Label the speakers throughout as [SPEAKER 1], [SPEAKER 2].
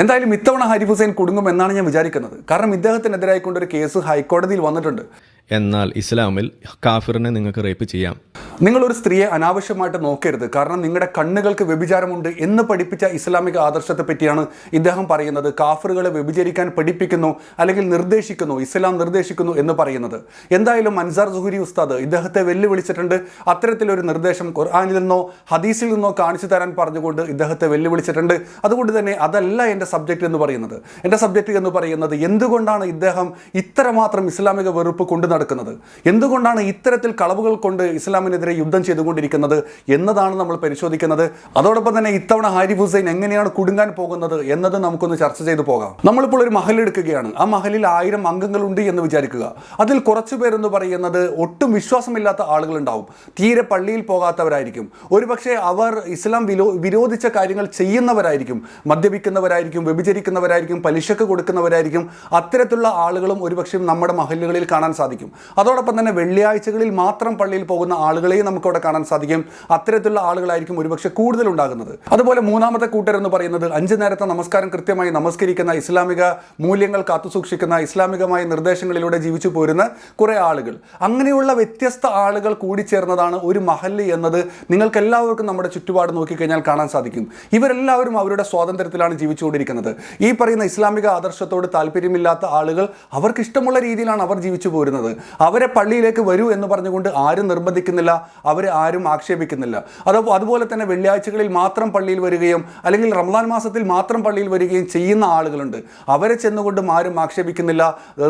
[SPEAKER 1] എന്തായാലും ഇത്തവണ ഹാരിഫ് ഹുസൈൻ കുടുങ്ങും എന്നാണ് ഞാൻ വിചാരിക്കുന്നത്. കാരണം ഇദ്ദേഹത്തിനെതിരായിക്കൊണ്ടൊരു കേസ് ഹൈക്കോടതിയിൽ വന്നിട്ടുണ്ട്.
[SPEAKER 2] എന്നാൽ ഇസ്ലാമിൽ കാഫിറിനെ നിങ്ങൾക്ക് റേപ്പ് ചെയ്യാം.
[SPEAKER 1] നിങ്ങളൊരു സ്ത്രീയെ അനാവശ്യമായിട്ട് നോക്കരുത്. കാരണം നിങ്ങളുടെ കണ്ണുകൾക്ക് വ്യഭിചാരമുണ്ട് എന്ന് പഠിപ്പിച്ച ഇസ്ലാമിക ആദർശത്തെ പറ്റിയാണ് ഇദ്ദേഹം പറയുന്നത്. കാഫറുകളെ വ്യഭിചരിക്കാൻ പഠിപ്പിക്കുന്നു അല്ലെങ്കിൽ നിർദ്ദേശിക്കുന്നു ഇസ്ലാം നിർദ്ദേശിക്കുന്നു എന്ന് പറയുന്നത്. എന്തായാലും അൻസാർ സുഹുരി ഉസ്താദ് ഇദ്ദേഹത്തെ വെല്ലുവിളിച്ചിട്ടുണ്ട്. അത്തരത്തിലൊരു നിർദ്ദേശം ഖുർആാനിൽ നിന്നോ ഹദീസിൽ നിന്നോ കാണിച്ചു തരാൻ പറഞ്ഞുകൊണ്ട് ഇദ്ദേഹത്തെ വെല്ലുവിളിച്ചിട്ടുണ്ട്. അതുകൊണ്ട് തന്നെ അതല്ല എന്റെ സബ്ജക്റ്റ് എന്ന് പറയുന്നത്. എന്റെ സബ്ജക്റ്റ് എന്ന് പറയുന്നത് എന്തുകൊണ്ടാണ് ഇദ്ദേഹം ഇത്രമാത്രം ഇസ്ലാമിക വെറുപ്പ് കൊണ്ടു നടക്കുന്നത്? എന്തുകൊണ്ടാണ് ഇത്തരത്തിൽ കളവുകൾ കൊണ്ട് ഇസ്ലാമിനെതിരെ യുദ്ധം ചെയ്തുകൊണ്ടിരിക്കുന്നത് എന്നതാണ് നമ്മൾ പരിശോധിക്കുന്നത്. അതോടൊപ്പം തന്നെ ഇത്തവണ ഹാരിഫ് ഹുസൈൻ എങ്ങനെയാണ് കുടുങ്ങാൻ പോകുന്നത് എന്നത് നമുക്കൊന്ന് ചർച്ച ചെയ്തു പോകാം. നമ്മളിപ്പോൾ ഒരു മഹൽ എടുക്കുകയാണ്. ആ മഹലിൽ ആയിരം അംഗങ്ങളുണ്ട് എന്ന് വിചാരിക്കുക. അതിൽ കുറച്ചു പേരെന്ന് പറയുന്നത് ഒട്ടും വിശ്വാസമില്ലാത്ത ആളുകളുണ്ടാവും. തീരെ പള്ളിയിൽ പോകാത്തവരായിരിക്കും. ഒരുപക്ഷെ അവർ ഇസ്ലാം വിലോ വിരോധിച്ച കാര്യങ്ങൾ ചെയ്യുന്നവരായിരിക്കും. മദ്യപിക്കുന്നവരായിരിക്കും വ്യഭിചരിക്കുന്നവരായിരിക്കും പലിശക്ക് കൊടുക്കുന്നവരായിരിക്കും. അത്തരത്തിലുള്ള ആളുകളും ഒരുപക്ഷെ നമ്മുടെ മഹലുകളിൽ കാണാൻ സാധിക്കും. അതോടൊപ്പം തന്നെ വെള്ളിയാഴ്ചകളിൽ മാത്രം പള്ളിയിൽ പോകുന്ന ആളുകളെയും നമുക്ക് അവിടെ കാണാൻ സാധിക്കും. അത്തരത്തിലുള്ള ആളുകളായിരിക്കും ഒരുപക്ഷെ കൂടുതൽ ഉണ്ടാകുന്നത് അതുപോലെ മൂന്നാമത്തെ കൂട്ടർ എന്ന് പറയുന്നത് അഞ്ച് നേരത്തെ നമസ്കാരം കൃത്യമായി നമസ്കരിക്കുന്ന ഇസ്ലാമിക മൂല്യങ്ങൾ കാത്തുസൂക്ഷിക്കുന്ന ഇസ്ലാമികമായ നിർദ്ദേശങ്ങളിലൂടെ ജീവിച്ചു പോരുന്ന കുറേ ആളുകൾ. അങ്ങനെയുള്ള വ്യത്യസ്ത ആളുകൾ കൂടിച്ചേർന്നതാണ് ഒരു മഹല്ല് എന്നത് നിങ്ങൾക്ക് എല്ലാവർക്കും നമ്മുടെ ചുറ്റുപാട് നോക്കിക്കഴിഞ്ഞാൽ കാണാൻ സാധിക്കും. ഇവരെല്ലാവരും അവരുടെ സ്വാതന്ത്ര്യത്തിലാണ് ജീവിച്ചുകൊണ്ടിരിക്കുന്നത്. ഈ പറയുന്ന ഇസ്ലാമിക ആദർശത്തോട് താല്പര്യമില്ലാത്ത ആളുകൾ അവർക്ക് ഇഷ്ടമുള്ള രീതിയിലാണ് അവർ ജീവിച്ചു പോരുന്നത്. അവരെ പള്ളിയിലേക്ക് വരൂ എന്ന് പറഞ്ഞുകൊണ്ട് ആരും നിർബന്ധിക്കുന്നില്ല അവരെ ആരും ആക്ഷേപിക്കുന്നില്ല. അത് അതുപോലെ തന്നെ വെള്ളിയാഴ്ചകളിൽ മാത്രം പള്ളിയിൽ വരികയും അല്ലെങ്കിൽ റംസാൻ മാസത്തിൽ മാത്രം പള്ളിയിൽ വരികയും ചെയ്യുന്ന ആളുകളുണ്ട്. അവരെ ചെന്നുകൊണ്ടും ആരും ആക്ഷേപിക്കുന്നില്ല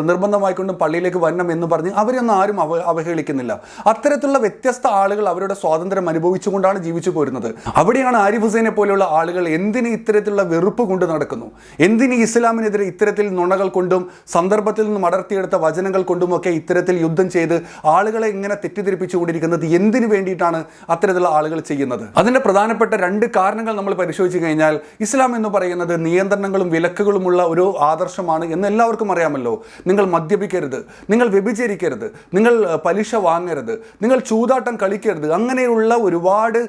[SPEAKER 1] നിർബന്ധമായിക്കൊണ്ടും പള്ളിയിലേക്ക് വരണം എന്ന് പറഞ്ഞ് അവരൊന്നും ആരും അവ അവഹേളിക്കുന്നില്ല. അത്തരത്തിലുള്ള വ്യത്യസ്ത ആളുകൾ അവരുടെ സ്വാതന്ത്ര്യം അനുഭവിച്ചുകൊണ്ടാണ് ജീവിച്ചു പോരുന്നത്. അവിടെയാണ് ആരിഫ് ഹുസൈനെ പോലെയുള്ള ആളുകൾ എന്തിന് ഇത്തരത്തിലുള്ള വെറുപ്പ് കൊണ്ട് നടക്കുന്നു? എന്തിന് ഇസ്ലാമിനെതിരെ ഇത്തരത്തിൽ നുണകൾ കൊണ്ടും സന്ദർഭത്തിൽ നിന്നും അടർത്തിയെടുത്ത വചനങ്ങൾ കൊണ്ടും കൊണ്ടുമൊക്കെ ഇത്തരത്തിൽ യുദ്ധം ചെയ്ത് ആളുകളെ ഇങ്ങനെ തെറ്റിദ്ധരിപ്പിച്ചുകൊണ്ടിരിക്കുന്നത് എന്തിനു വേണ്ടിയിട്ടാണ് അത്തരത്തിലുള്ള ആളുകൾ ചെയ്യുന്നത്? അതിന്റെ പ്രധാനപ്പെട്ട രണ്ട് കാരണങ്ങൾ നമ്മൾ പരിശോധിച്ചു കഴിഞ്ഞാൽ ഇസ്ലാം എന്ന് പറയുന്നത് നിയന്ത്രണങ്ങളും വിലക്കുകളുമുള്ള ഒരു ആദർശമാണ് എന്ന് എല്ലാവർക്കും അറിയാമല്ലോ. നിങ്ങൾ മദ്യപിക്കരുത് നിങ്ങൾ വ്യഭിചരിക്കരുത് നിങ്ങൾ പലിശ വാങ്ങരുത് നിങ്ങൾ ചൂതാട്ടം കളിക്കരുത് അങ്ങനെയുള്ള ഒരുപാട്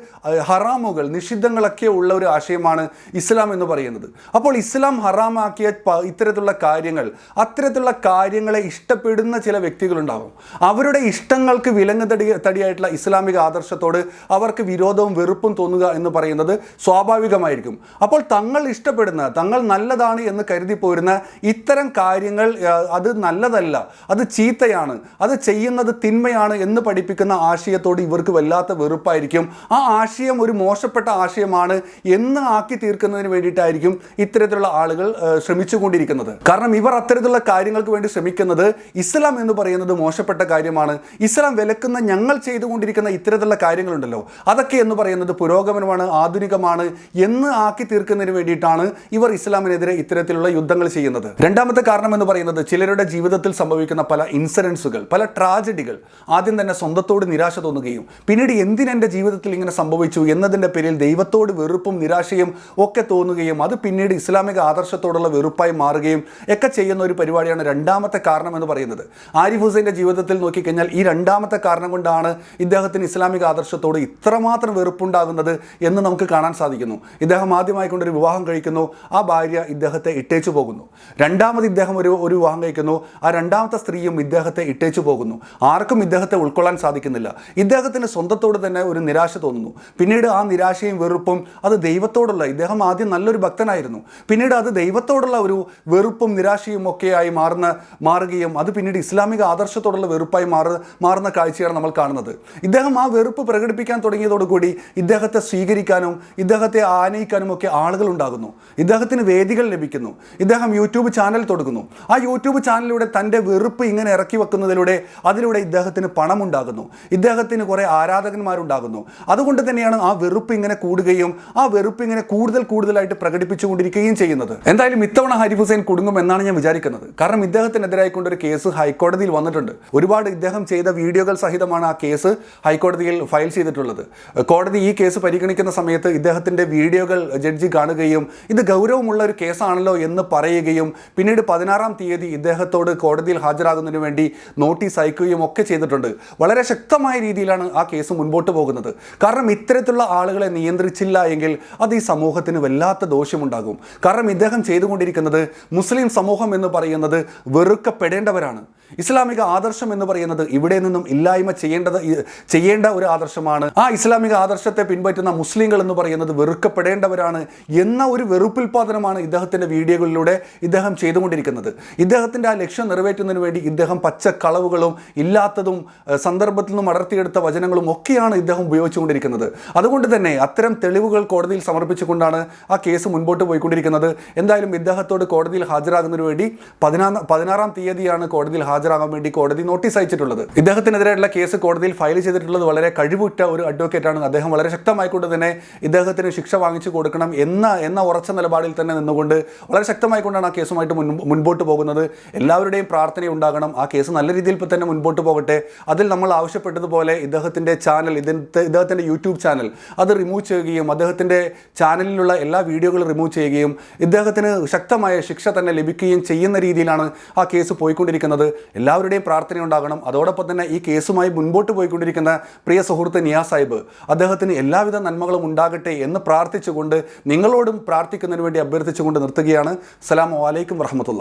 [SPEAKER 1] ഹറാമുകൾ നിഷിദ്ധങ്ങളൊക്കെ ഉള്ള ഒരു ആശയമാണ് ഇസ്ലാം എന്ന് പറയുന്നത്. അപ്പോൾ ഇസ്ലാം ഹറാമാക്കിയ ഇത്തരത്തിലുള്ള കാര്യങ്ങൾ അത്തരത്തിലുള്ള കാര്യങ്ങളെ ഇഷ്ടപ്പെടുന്ന ചില വ്യക്തികളുണ്ടാവും അവരുടെ ഇഷ്ടങ്ങൾക്ക് വിലങ്ങ് തടി തടിയായിട്ടുള്ള ഇസ്ലാമിക ആദർശത്തോട് അവർക്ക് വിരോധവും വെറുപ്പും തോന്നുക എന്ന് പറയുന്നത് സ്വാഭാവികമായിരിക്കും. അപ്പോൾ തങ്ങൾ ഇഷ്ടപ്പെടുന്ന തങ്ങൾ നല്ലതാണ് എന്ന് കരുതി പോരുന്ന ഇത്തരം കാര്യങ്ങൾ അത് നല്ലതല്ല അത് ചീത്തയാണ് അത് ചെയ്യുന്നത് തിന്മയാണ് എന്ന് പഠിപ്പിക്കുന്ന ആശയത്തോട് ഇവർക്ക് വല്ലാത്ത വെറുപ്പായിരിക്കും. ആ ആശയം ഒരു മോശപ്പെട്ട ആശയമാണ് എന്ന് ആക്കി തീർക്കുന്നതിന് വേണ്ടിയിട്ടായിരിക്കും ഇത്തരത്തിലുള്ള ആളുകൾ ശ്രമിച്ചുകൊണ്ടിരിക്കുന്നത്. കാരണം ഇവർ അത്തരത്തിലുള്ള കാര്യങ്ങൾക്ക് വേണ്ടി ശ്രമിക്കുന്നത് ഇസ്ലാം എന്ന് പറയുന്നത് മോശപ്പെട്ട കാര്യമാണ്. ഇസ്ലാം വിലക്കുന്ന ഞങ്ങൾ ചെയ്തുകൊണ്ടിരിക്കുന്ന ഇത്തരത്തിലുള്ള കാര്യങ്ങളുണ്ടല്ലോ. അതൊക്കെ എന്ന് പറയുന്നത് പുരോഗമനമാണ് ആധുനികമാണ് എന്ന് ആക്കി തീർക്കുന്നതിന് വേണ്ടിയിട്ടാണ് ഇവർ ഇസ്ലാമിനെതിരെ ഇത്തരത്തിലുള്ള യുദ്ധങ്ങൾ ചെയ്യുന്നത്. രണ്ടാമത്തെ കാരണം എന്ന് പറയുന്നത് ചിലരുടെ ജീവിതത്തിൽ സംഭവിക്കുന്ന പല ഇൻസിഡൻസുകൾ പല ട്രാജഡികൾ ആദ്യം തന്നെ സ്വന്തത്തോട് നിരാശ തോന്നുകയും പിന്നീട് എന്തിനെന്റെ ജീവിതത്തിൽ ഇങ്ങനെ സംഭവിച്ചു എന്നതിന്റെ പേരിൽ ദൈവത്തോട് വെറുപ്പും നിരാശയും ഒക്കെ തോന്നുകയും അത് പിന്നീട് ഇസ്ലാമിക ആദർശത്തോടുള്ള വെറുപ്പായി മാറുകയും ഒക്കെ ചെയ്യുന്ന ഒരു പരിപാടിയാണ് രണ്ടാമത്തെ കാരണം എന്ന് പറയുന്നത്. ആരിഫ് ഹുസൈന്റെ ജീവിതത്തിൽ നോക്കിക്കഴിഞ്ഞാൽ ഈ രണ്ടാമത്തെ കാരണം കൊണ്ടാണ് ഇദ്ദേഹത്തിന് ഇസ്ലാമിക ആദർശത്തോട് ഇത്രമാത്രം വെറുപ്പുണ്ടാകുന്നത് എന്ന് നമുക്ക് കാണാൻ സാധിക്കുന്നു. ഇദ്ദേഹം ആദ്യമായി കൊണ്ടൊരു വിവാഹം കഴിക്കുന്നു. ആ ഭാര്യ ഇദ്ദേഹത്തെ ഇട്ടേച്ചു പോകുന്നു. രണ്ടാമത് ഇദ്ദേഹം ഒരു ഒരു വിവാഹം കഴിക്കുന്നു. ആ രണ്ടാമത്തെ സ്ത്രീയും ഇദ്ദേഹത്തെ ഇട്ടേച്ചു പോകുന്നു. ആർക്കും ഇദ്ദേഹത്തെ ഉൾക്കൊള്ളാൻ സാധിക്കുന്നില്ല. ഇദ്ദേഹത്തിന് സ്വന്തത്തോട് തന്നെ ഒരു നിരാശ തോന്നുന്നു. പിന്നീട് ആ നിരാശയും വെറുപ്പും അത് ദൈവത്തോടുള്ള ഇദ്ദേഹം ആദ്യം നല്ലൊരു ഭക്തനായിരുന്നു. പിന്നീട് അത് ദൈവത്തോടുള്ള ഒരു വെറുപ്പും നിരാശയും ഒക്കെയായി മാറുന്ന മാറുകയും അത് പിന്നീട് ഇസ്ലാമിക ആദർശത്തോടുള്ള വെറുപ്പായി മാറ മാറുന്ന കാഴ്ചയാണ് നമ്മൾ കാണുന്നത്. ഇദ്ദേഹം ആ വെറുപ്പ് പ്രകടിപ്പിക്കാൻ തുടങ്ങിയതോടുകൂടി ഇദ്ദേഹത്തെ സ്വീകരിക്കാനും ഇദ്ദേഹത്തെ ആനയിക്കാനും ഒക്കെ ആളുകൾ ഉണ്ടാകുന്നു. ഇദ്ദേഹത്തിന് വേദികൾ ലഭിക്കുന്നു. ഇദ്ദേഹം യൂട്യൂബ് ചാനൽ തുടങ്ങുന്നു ആ യൂട്യൂബ് ചാനലിലൂടെ തന്റെ വെറുപ്പ് ഇങ്ങനെ ഇറക്കി വെക്കുന്നതിലൂടെ അതിലൂടെ ഇദ്ദേഹത്തിന് പണമുണ്ടാകുന്നു. ഇദ്ദേഹത്തിന് കുറേ ആരാധകന്മാരുണ്ടാകുന്നു. അതുകൊണ്ട് തന്നെയാണ് ആ വെറുപ്പ് ഇങ്ങനെ കൂടുകയും ആ വെറുപ്പ് ഇങ്ങനെ കൂടുതൽ കൂടുതലായിട്ട് പ്രകടിപ്പിച്ചുകൊണ്ടിരിക്കുകയും ചെയ്യുന്നത്. എന്തായാലും ഇത്തവണ ഹരിഫ് ഹുസൈൻ കുടുങ്ങും എന്നാണ് ഞാൻ വിചാരിക്കുന്നത്. കാരണം ഇദ്ദേഹത്തിനെതിരായിക്കൊണ്ടൊരു കേസ് ഹൈക്കോടതിയിൽ വന്നിട്ടുണ്ട് വന്നിട്ടുണ്ട്. ഒരുപാട് ഇദ്ദേഹം ചെയ്ത വീഡിയോകൾ സഹിതമാണ് ആ കേസ് ഹൈക്കോടതിയിൽ ഫയൽ ചെയ്തിട്ടുള്ളത്. കോടതി ഈ കേസ് പരിഗണിക്കുന്ന സമയത്ത് ഇദ്ദേഹത്തിന്റെ വീഡിയോകൾ ജഡ്ജി കാണുകയും ഇത് ഗൗരവമുള്ള ഒരു കേസാണല്ലോ എന്ന് പറയുകയും പിന്നീട് പതിനാറാം തീയതി ഇദ്ദേഹത്തോട് കോടതിയിൽ ഹാജരാകുന്നതിന് വേണ്ടി നോട്ടീസ് അയക്കുകയും ഒക്കെ ചെയ്തിട്ടുണ്ട്. വളരെ ശക്തമായ രീതിയിലാണ് ആ കേസ് മുൻപോട്ട് പോകുന്നത്. കാരണം ഇത്തരത്തിലുള്ള ആളുകളെ നിയന്ത്രിച്ചില്ല എങ്കിൽ അത് ഈ സമൂഹത്തിന് വല്ലാത്ത ദോഷമുണ്ടാകും. കാരണം ഇദ്ദേഹം ചെയ്തുകൊണ്ടിരിക്കുന്നത് മുസ്ലിം സമൂഹം എന്ന് പറയുന്നത് വെറുക്കപ്പെടേണ്ടവരാണ്. ഇസ്ലാമിക ആദർശം എന്ന് പറയുന്നത് ഇവിടെ നിന്നും ഇല്ലായ്മ ചെയ്യേണ്ടത് ചെയ്യേണ്ട ഒരു ആദർശമാണ്. ആ ഇസ്ലാമിക ആദർശത്തെ പിൻപറ്റുന്ന മുസ്ലിങ്ങൾ എന്ന് പറയുന്നത് വെറുക്കപ്പെടേണ്ടവരാണ് എന്ന ഒരു വെറുപ്പുൽപാദനമാണ് ഇദ്ദേഹത്തിന്റെ വീഡിയോകളിലൂടെ ഇദ്ദേഹം ചെയ്തുകൊണ്ടിരിക്കുന്നത്. ഇദ്ദേഹത്തിന്റെ ആ ലക്ഷ്യം നിറവേറ്റുന്നതിന് വേണ്ടി ഇദ്ദേഹം പച്ചക്കളവുകളും ഇല്ലാത്തതും സന്ദർഭത്തിൽ നിന്നും അടർത്തിയെടുത്ത വചനങ്ങളും ഒക്കെയാണ് ഇദ്ദേഹം ഉപയോഗിച്ചുകൊണ്ടിരിക്കുന്നത്. അതുകൊണ്ട് തന്നെ അത്തരം തെളിവുകൾ കോടതിയിൽ സമർപ്പിച്ചുകൊണ്ടാണ് ആ കേസ് മുൻപോട്ട് പോയിക്കൊണ്ടിരിക്കുന്നത്. എന്തായാലും ഇദ്ദേഹത്തോട് കോടതിയിൽ ഹാജരാകുന്നതിന് വേണ്ടി പതിനാ പതിനാറാം തീയതിയാണ് കോടതിയിൽ ഹാജരാകാൻ വേണ്ടി കോടതി നോട്ടീസ് അയച്ചിട്ടുള്ളത്. ഇദ്ദേഹത്തിനെതിരായുള്ള കേസ് കോടതിയിൽ ഫയൽ ചെയ്തിട്ടുള്ളത് വളരെ കഴിവുറ്റ ഒരു അഡ്വക്കേറ്റ് ആണ്. അദ്ദേഹം വളരെ ശക്തമായിക്കൊണ്ട് തന്നെ ഇദ്ദേഹത്തിന് ശിക്ഷ വാങ്ങിച്ചു കൊടുക്കണം എന്ന എന്ന ഉറച്ച നിലപാടിൽ തന്നെ നിന്നുകൊണ്ട് വളരെ ശക്തമായിക്കൊണ്ടാണ് ആ കേസുമായിട്ട് മുൻ മുൻപോട്ട് പോകുന്നത്. എല്ലാവരുടെയും പ്രാർത്ഥന ഉണ്ടാകണം. ആ കേസ് നല്ല രീതിയിൽ തന്നെ മുൻപോട്ട് പോകട്ടെ. അതിൽ നമ്മൾ ആവശ്യപ്പെട്ടതുപോലെ ഇദ്ദേഹത്തിന്റെ ചാനൽ ഇതിന്റെ ഇദ്ദേഹത്തിന്റെ യൂട്യൂബ് ചാനൽ അത് റിമൂവ് ചെയ്യുകയും അദ്ദേഹത്തിന്റെ ചാനലിലുള്ള എല്ലാ വീഡിയോകളും റിമൂവ് ചെയ്യുകയും ഇദ്ദേഹത്തിന് ശക്തമായ ശിക്ഷ തന്നെ ലഭിക്കുകയും ചെയ്യുന്ന രീതിയിലാണ് ആ കേസ് പോയിക്കൊണ്ടിരിക്കുന്നത്. എല്ലാവരുടെയും പ്രാർത്ഥന ഉണ്ടാകണം. അതോടൊപ്പം തന്നെ ഈ കേസുമായി മുൻപോട്ട് പോയിക്കൊണ്ടിരിക്കുന്ന പ്രിയ സുഹൃത്ത് നിയാ സാഹിബ് അദ്ദേഹത്തിന് എല്ലാവിധ നന്മകളും ഉണ്ടാകട്ടെ എന്ന് പ്രാർത്ഥിച്ചുകൊണ്ട് നിങ്ങളോടും പ്രാർത്ഥിക്കുന്നതിന് വേണ്ടി അഭ്യർത്ഥിച്ചുകൊണ്ട് നിർത്തുകയാണ്. സലാം വലൈക്കും വറഹമത്തുള്ള